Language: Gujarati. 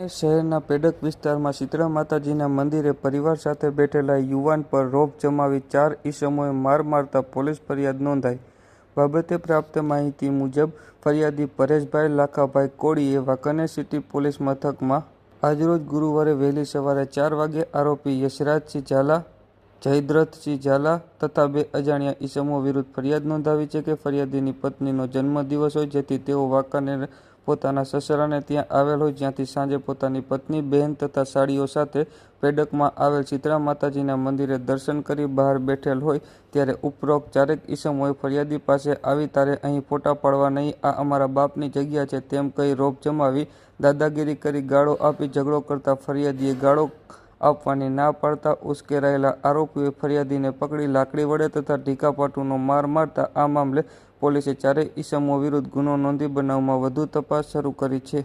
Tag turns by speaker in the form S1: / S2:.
S1: શહેરના પેડક વિસ્તારમાં શીતળા માતાજીના મંદિરે પરિવાર સાથે બેઠેલા યુવાન પર રોપ જમાવી ચાર ઈસમોએ માર મારતા પોલીસ ફરિયાદ નોંધાઈ. બાબતે પ્રાપ્ત માહિતી મુજબ, ફરિયાદી પરેશભાઈ લાખાભાઈ કોળીએ વાંકાનેર સિટી પોલીસ મથકમાં આજરોજ ગુરુવારે વહેલી સવારે ચાર વાગે આરોપી યશરાજસિંહ ઝાલા, જયદ્રથસિંહ ઝાલા તથા બે અજાણ્યા ઈસમો વિરુદ્ધ ફરિયાદ નોંધાવી છે કે ફરિયાદીની પત્નીનો જન્મદિવસ હોય જેથી તેઓ વાંકાનેર પોતાના સસરાને ત્યાં આવેલ હોય જ્યાંથી સાંજે પોતાની પત્ની, બહેન તથા સાળીઓ સાથે પેડકમાં આવેલ શીતળા માતાજીના મંદિરે દર્શન કરી બહાર બેઠેલ હોય ત્યારે ઉપરોક્ત ચારેક ઈસમોએ ફરિયાદી પાસે આવી તારે અહીં ફોટા પાડવા નહીં, આ અમારા બાપની જગ્યા છે તેમ કહી રોપ જમાવી દાદાગીરી કરી ગાળો આપી ઝઘડો કરતા ફરિયાદીએ ગાળો આપવાની ના પાડતા ઉશ્કેરાયેલા આરોપીઓએ ફરિયાદીને પકડી લાકડી વડે તથા ઢીકાપાટુનો માર મારતા આ મામલે પોલીસે ચારેય ઈસમો વિરુદ્ધ ગુનો નોંધી બનાવમાં વધુ તપાસ શરૂ કરી છે.